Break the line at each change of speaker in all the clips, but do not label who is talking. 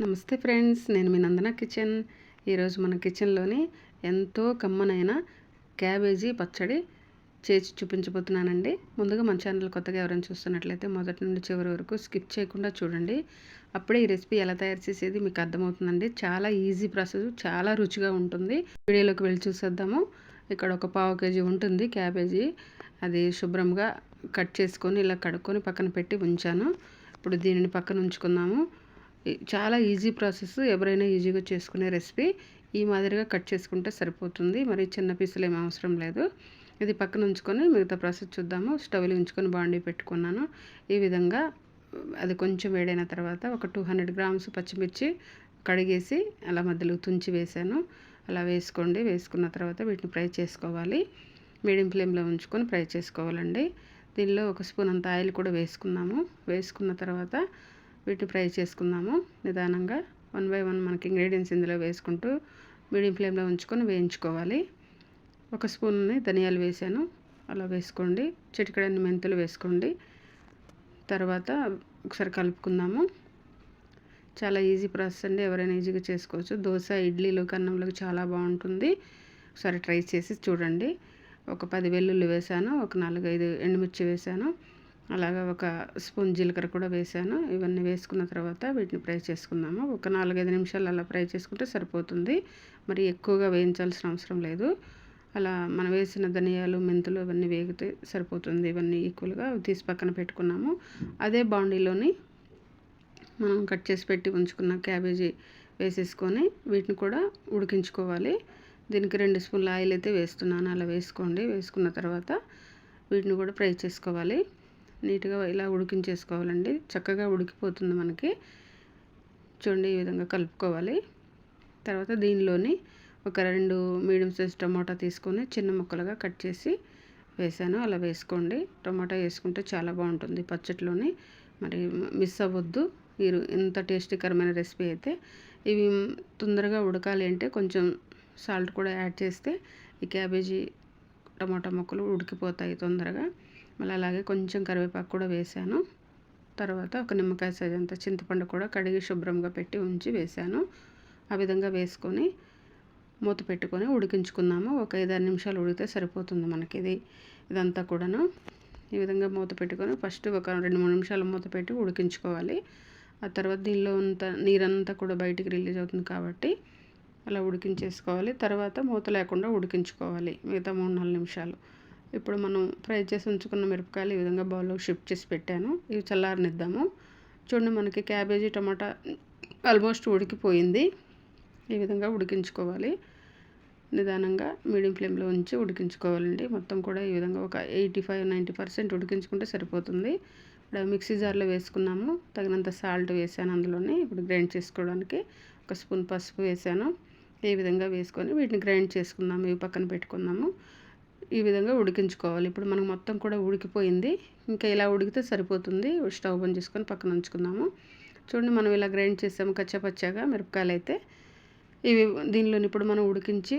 నమస్తే ఫ్రెండ్స్ నేను మీ నందన కిచెన్. ఈరోజు మన కిచెన్లోని ఎంతో కమ్మనైన క్యాబేజీ పచ్చడి చేసి చూపించబోతున్నానండి. ముందుగా మన ఛానల్ కొత్తగా ఎవరైనా చూస్తున్నట్లయితే మొదటి నుండి చివరి వరకు స్కిప్ చేయకుండా చూడండి. అప్పుడే ఈ రెసిపీ ఎలా తయారు చేసేది మీకు అర్థమవుతుందండి. చాలా ఈజీ ప్రాసెస్ చాలా రుచిగా ఉంటుంది. వీడియోలోకి వెళ్ళి చూసేద్దాము. ఇక్కడ ఒక పావు కేజీ ఉంటుంది క్యాబేజీ. అది శుభ్రంగా కట్ చేసుకొని ఇలా కడుక్కొని పక్కన పెట్టి ఉంచాను. ఇప్పుడు దీనిని పక్కన ఉంచుకుందాము. చాలా ఈజీ ప్రాసెస్ ఎవరైనా ఈజీగా చేసుకునే రెసిపీ. ఈ మాదిరిగా కట్ చేసుకుంటే సరిపోతుంది. మరి చిన్న పీసులు ఏమి అవసరం లేదు. ఇది పక్కన ఉంచుకొని మిగతా ప్రాసెస్ చూద్దాము. స్టవ్లో ఉంచుకొని బాండీ పెట్టుకున్నాను. ఈ విధంగా అది కొంచెం వేడైన తర్వాత ఒక టూ హండ్రెడ్ గ్రామ్స్ పచ్చిమిర్చి కడిగేసి అలా మధ్యలో తుంచి వేసాను. అలా వేసుకోండి. వేసుకున్న తర్వాత వీటిని ఫ్రై చేసుకోవాలి. మీడియం ఫ్లేమ్లో ఉంచుకొని ఫ్రై చేసుకోవాలండి. దీనిలో ఒక స్పూన్ అంత ఆయిల్ కూడా వేసుకున్నాము. వేసుకున్న తర్వాత వీటిని ఫ్రై చేసుకుందాము నిదానంగా. వన్ బై వన్ మనకి ఇంగ్రీడియంట్స్ ఇందులో వేసుకుంటూ మీడియం ఫ్లేమ్లో ఉంచుకొని వేయించుకోవాలి. ఒక స్పూన్ని ధనియాలు వేసాను. అలా వేసుకోండి. చిటికడన్ని మెంతులు వేసుకోండి. తర్వాత ఒకసారి కలుపుకుందాము. చాలా ఈజీ ప్రాసెస్ అండి. ఎవరైనా ఈజీగా చేసుకోవచ్చు. దోశ ఇడ్లీలు కన్నంలోకి చాలా బాగుంటుంది. ఒకసారి ట్రై చేసి చూడండి. ఒక పది వెల్లుల్లి వేసాను. ఒక నాలుగైదు ఎండుమిర్చి వేసాను. అలాగా ఒక స్పూన్ జీలకర్ర కూడా వేసాను. ఇవన్నీ వేసుకున్న తర్వాత వీటిని ఫ్రై చేసుకుందాము. ఒక నాలుగైదు నిమిషాలు అలా ఫ్రై చేసుకుంటే సరిపోతుంది. మరి ఎక్కువగా వేయించాల్సిన అవసరం లేదు. అలా మనం వేసిన ధనియాలు మెంతులు ఇవన్నీ వేగితే సరిపోతుంది. ఇవన్నీ ఈక్వల్గా తీసి పక్కన పెట్టుకున్నాము. అదే బాండీలోని మనం కట్ చేసి పెట్టి ఉంచుకున్న క్యాబేజీ వేసేసుకొని వీటిని కూడా ఉడికించుకోవాలి. దీనికి రెండు స్పూన్ల ఆయిల్ అయితే వేస్తున్నాను. అలా వేసుకోండి. వేసుకున్న తర్వాత వీటిని కూడా ఫ్రై చేసుకోవాలి. నీట్గా ఇలా ఉడికించేసుకోవాలండి. చక్కగా ఉడికిపోతుంది మనకి. చూడండి ఈ విధంగా కలుపుకోవాలి. తర్వాత దీనిలోని ఒక రెండు మీడియం సైజ్ టమాటా తీసుకొని చిన్న ముక్కలుగా కట్ చేసి వేసాను. అలా వేసుకోండి. టమాటా వేసుకుంటే చాలా బాగుంటుంది. పచ్చట్లోని మరి మిస్ అవ్వద్దు. మీరు ఇంత టేస్టీకరమైన రెసిపీ అయితే ఇవి తొందరగా ఉడకాలి అంటే కొంచెం సాల్ట్ కూడా యాడ్ చేస్తే ఈ క్యాబేజీ టమాటా ముక్కలు ఉడికిపోతాయి తొందరగా. మళ్ళీ అలాగే కొంచెం కరివేపాకు కూడా వేసాను. తర్వాత ఒక నిమ్మకాయ సైజ్ అంత చింతపండు కూడా కడిగి శుభ్రంగా పెట్టి ఉంచి వేసాను. ఆ విధంగా వేసుకొని మూత పెట్టుకొని ఉడికించుకున్నాము. ఒక ఐదారు నిమిషాలు ఉడికితే సరిపోతుంది మనకి ఇది ఇదంతా కూడాను. ఈ విధంగా మూత పెట్టుకొని ఫస్ట్ ఒక రెండు మూడు నిమిషాలు మూత పెట్టి ఉడికించుకోవాలి. ఆ తర్వాత దీనిలో అంత నీరంతా కూడా బయటికి రిలీజ్ అవుతుంది కాబట్టి అలా ఉడికించేసుకోవాలి. తర్వాత మూత లేకుండా ఉడికించుకోవాలి. మిగతా మూడు నాలుగు నిమిషాలు. ఇప్పుడు మనం ఫ్రై చేసి ఉంచుకున్న మిరపకాయలు ఈ విధంగా బౌల్లో షిఫ్ట్ చేసి పెట్టాను. ఇవి చల్లారనిద్దాము. చూడండి మనకి క్యాబేజీ టమాటా ఆల్మోస్ట్ ఉడికిపోయింది. ఈ విధంగా ఉడికించుకోవాలి. నిదానంగా మీడియం ఫ్లేమ్లో ఉంచి ఉడికించుకోవాలండి. మొత్తం కూడా ఈ విధంగా ఒక ఎయిటీ ఫైవ్ నైంటీ పర్సెంట్ ఉడికించుకుంటే సరిపోతుంది. ఇక్కడ మిక్సీ జార్లో వేసుకున్నాము. తగినంత సాల్ట్ వేసాను అందులోనే. ఇప్పుడు గ్రైండ్ చేసుకోవడానికి ఒక స్పూన్ పసుపు వేసాను. ఈ విధంగా వేసుకొని వీటిని గ్రైండ్ చేసుకుందాము ఇవి పక్కన పెట్టుకుందాము. ఈ విధంగా ఉడికించుకోవాలి. ఇప్పుడు మనకు మొత్తం కూడా ఉడికిపోయింది. ఇంకా ఇలా ఉడికితే సరిపోతుంది. స్టవ్ బంద్ చేసుకొని పక్కన ఉంచుకుందాము. చూడండి మనం ఇలా గ్రైండ్ చేసాము కచ్చాపచ్చాగా మిరపకాయలు అయితే ఇవి దీనిలోని ఇప్పుడు మనం ఉడికించి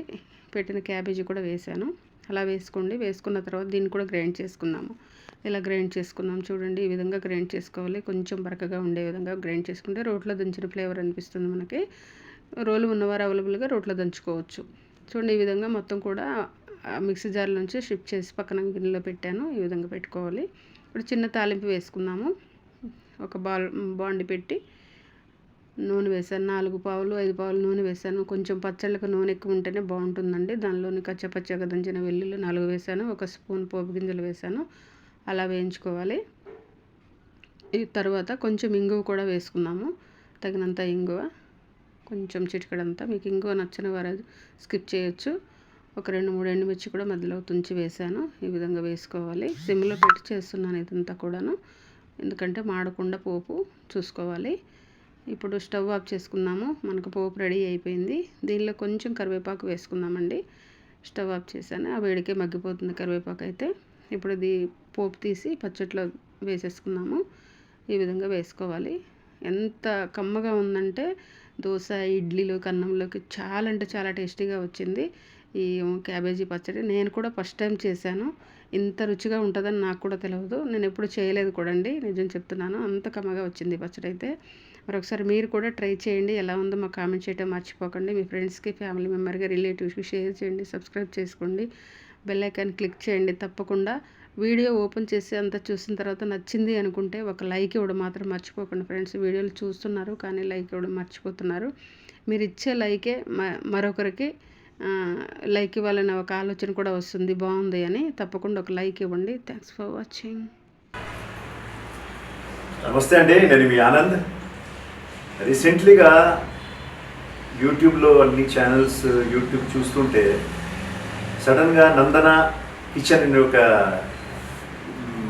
పెట్టిన క్యాబేజీ కూడా వేసాను. అలా వేసుకోండి. వేసుకున్న తర్వాత దీన్ని కూడా గ్రైండ్ చేసుకుందాము. ఇలా గ్రైండ్ చేసుకుందాం. చూడండి ఈ విధంగా గ్రైండ్ చేసుకోవాలి. కొంచెం బరకగా ఉండే విధంగా గ్రైండ్ చేసుకుంటే రోట్లో దంచిన ఫ్లేవర్ అనిపిస్తుంది మనకి. రోలు ఉన్నవారు అవైలబుల్గా రోట్లో దంచుకోవచ్చు. చూడండి ఈ విధంగా మొత్తం కూడా మిక్సీ జార్ నుంచి షిఫ్ట్ చేసి పక్కన గిన్నెలో పెట్టాను. ఈ విధంగా పెట్టుకోవాలి. ఇప్పుడు చిన్న తాలింపు వేసుకుందాము. ఒక బాల్ బాండి పెట్టి నూనె వేసాను. నాలుగు పావులు ఐదు పావులు నూనె వేసాను. కొంచెం పచ్చళ్ళకు నూనె ఎక్కువ ఉంటేనే బాగుంటుందండి. దానిలోని కచ్చపచ్చగా దంచిన వెల్లుల్లి నాలుగు వేసాను. ఒక స్పూన్ పోపు గింజలు వేసాను. అలా వేయించుకోవాలి. ఈ తర్వాత కొంచెం ఇంగువ కూడా వేసుకున్నాము తగినంత ఇంగువ. కొంచెం చిటికడంతా. మీకు ఇంకో నచ్చని వారు స్కిప్ చేయొచ్చు. ఒక రెండు మూడు ఎండుమిర్చి కూడా మధ్యలో తుంచి వేసాను ఈ విధంగా వేసుకోవాలి. సిమ్లో పెట్టి చేస్తున్నాను ఇదంతా కూడాను. ఎందుకంటే మాడకుండా పోపు చూసుకోవాలి. ఇప్పుడు స్టవ్ ఆఫ్ చేసుకున్నాము. మనకు పోపు రెడీ అయిపోయింది. దీనిలో కొంచెం కరివేపాకు వేసుకుందామండి. స్టవ్ ఆఫ్ చేశాను. ఆ వేడికే మగ్గిపోతుంది కరివేపాకు అయితే. ఇప్పుడు ఇది పోపు తీసి పచ్చట్లో వేసేసుకున్నాము. ఈ విధంగా వేసుకోవాలి. ఎంత కమ్మగా ఉందంటే దోశ ఇడ్లీలు కన్నంలోకి చాలా అంటే చాలా టేస్టీగా వచ్చింది. ఈ క్యాబేజీ పచ్చడి నేను కూడా ఫస్ట్ టైం చేశాను. ఇంత రుచిగా ఉంటుందని నాకు కూడా తెలియదు నేను ఎప్పుడు చేయలేదు కూడా అండి నిజం చెప్తున్నాను. అంత కమ్మగా వచ్చింది పచ్చడి అయితే. మరొకసారి మీరు కూడా ట్రై చేయండి. ఎలా ఉందో మాకు కామెంట్ చేయడం మర్చిపోకండి. మీ ఫ్రెండ్స్కి ఫ్యామిలీ మెంబర్గా రిలేటివ్స్కి షేర్ చేయండి సబ్స్క్రైబ్ చేసుకోండి. బెల్ ఐకాన్ క్లిక్ చేయండి తప్పకుండా. వీడియో ఓపెన్ చేసి అంతా చూసిన తర్వాత నచ్చింది అనుకుంటే ఒక లైక్ ఇవ్వడం మాత్రం మర్చిపోకండి ఫ్రెండ్స్. వీడియోలు చూస్తున్నారు కానీ లైక్ ఇవ్వడం మర్చిపోతున్నారు. మీరు ఇచ్చే లైకే మరొకరికి లైక్ ఇవ్వాలనే ఒక ఆలోచన కూడా వస్తుంది. బాగుంది అని తప్పకుండా ఒక లైక్ ఇవ్వండి. థ్యాంక్స్ ఫర్ వాచింగ్
నమస్తే అండి. నేను మీ ఆనంద్. రీసెంట్లీగా యూట్యూబ్లో అన్ని ఛానల్స్ యూట్యూబ్ చూస్తుంటే సడన్గా నందన కిచెన్ అనే ఒక